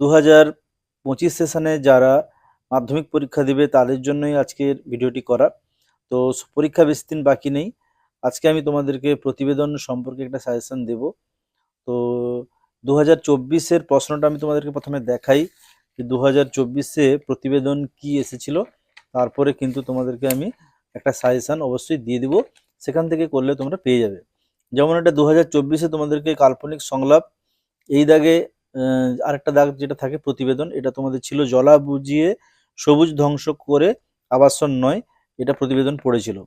দু হাজার পঁচিশ সেশনে যারা মাধ্যমিক পরীক্ষা দিবে, তাদের জন্যই আজকের ভিডিওটি করা। তো পরীক্ষা বেশি দিন বাকি নেই। আজকে আমি তোমাদেরকে প্রতিবেদন সম্পর্কে একটা সাজেশন দেব। তো দু হাজার চব্বিশের প্রশ্নটা আমি তোমাদেরকে প্রথমে দেখাই যে দু হাজার চব্বিশে প্রতিবেদন কি এসেছিল। তারপরে কিন্তু তোমাদেরকে আমি একটা সাজেশান অবশ্যই দিয়ে দিব। সেখান থেকে করলে তোমরা পেয়ে যাবে। যেমন এটা দু হাজার তোমাদেরকে কাল্পনিক সংলাপ, এই দাগে আরেকটা দাগ যেটা থাকে, প্রতিবেদন, এটা তোমাদের ছিল জলা বুঝিয়ে সবুজ ধ্বংস করে আবাসন নয়, এটা প্রতিবেদন পড়েছিল।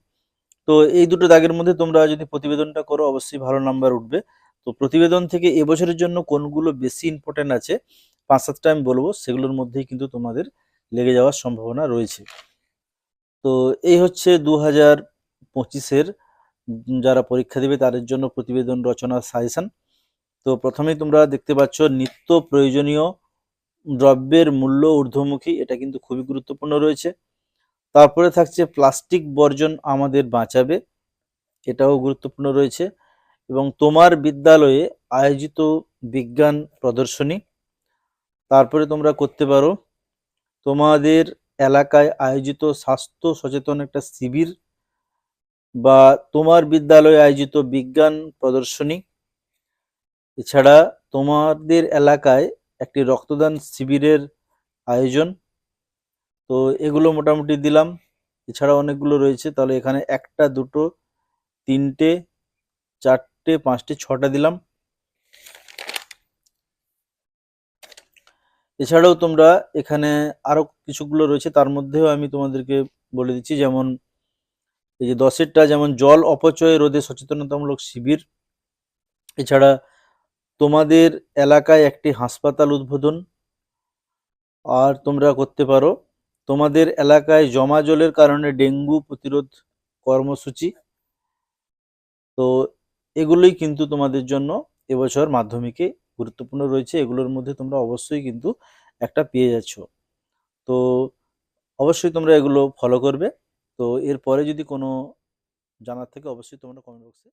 তো এই দুটো দাগের মধ্যে তোমরা যদি প্রতিবেদনটা করো, অবশ্যই ভালো নাম্বার উঠবে। তো প্রতিবেদন থেকে এবছরের জন্য কোনগুলো বেশি ইম্পর্টেন্ট আছে পাঁচ সাতটা আমি বলব, সেগুলোর মধ্যেই কিন্তু তোমাদের লেগে যাওয়ার সম্ভাবনা রয়েছে। তো এই হচ্ছে দু হাজার পঁচিশের যারা পরীক্ষা দেবে, তাদের জন্য প্রতিবেদন রচনা সাজেশন তো প্রথমেই তোমরা দেখতে পাচ্ছ নিত্য প্রয়োজনীয় দ্রব্যের মূল্য ঊর্ধ্বমুখী, এটা কিন্তু খুবই গুরুত্বপূর্ণ রয়েছে। তারপরে থাকছে প্লাস্টিক বর্জন আমাদের বাঁচাবে, এটাও গুরুত্বপূর্ণ রয়েছে। এবং তোমার বিদ্যালয়ে আয়োজিত বিজ্ঞান প্রদর্শনী, তারপরে তোমরা করতে পারো, তোমাদের এলাকায় আয়োজিত স্বাস্থ্য সচেতন একটা শিবির বা তোমার বিদ্যালয়ে আয়োজিত বিজ্ঞান প্রদর্শনী এছাড়া তোমাদের এলাকায় একটি রক্তদান শিবিরের আয়োজন। তো এগুলো মোটামুটি দিলাম। এছাড়া অনেকগুলো রয়েছে। তাহলে এখানে একটা, দুটো, তিনটে, চারটে, পাঁচটে, ছটা দিলাম। এছাড়াও তোমরা এখানে আরও কিছুগুলো রয়েছে। তার মধ্যেও আমি তোমাদেরকে বলে দিচ্ছি, যেমন এই যে দশেরটা, যেমন জল অপচয় রোধে সচেতনতামূলক শিবির। এছাড়া তোমাদের এলাকায় একটি হাসপাতাল উদ্বোধন। আর তোমরা করতে পারো, তোমাদের এলাকায় জমা জলের কারণে ডেঙ্গু প্রতিরোধ কর্মসূচি। তো এগুলোই কিন্তু তোমাদের জন্য এবছর মাধ্যমিকে গুরুত্বপূর্ণ রয়েছে, এগুলোর মধ্যে তোমরা অবশ্যই কিন্তু একটা পেয়ে যাচ্ছ। তো অবশ্যই তোমরা এগুলো ফলো করবে। তো এরপরে যদি কোনো জানার থেকে, অবশ্যই তোমরা কমেন্ট বক্সে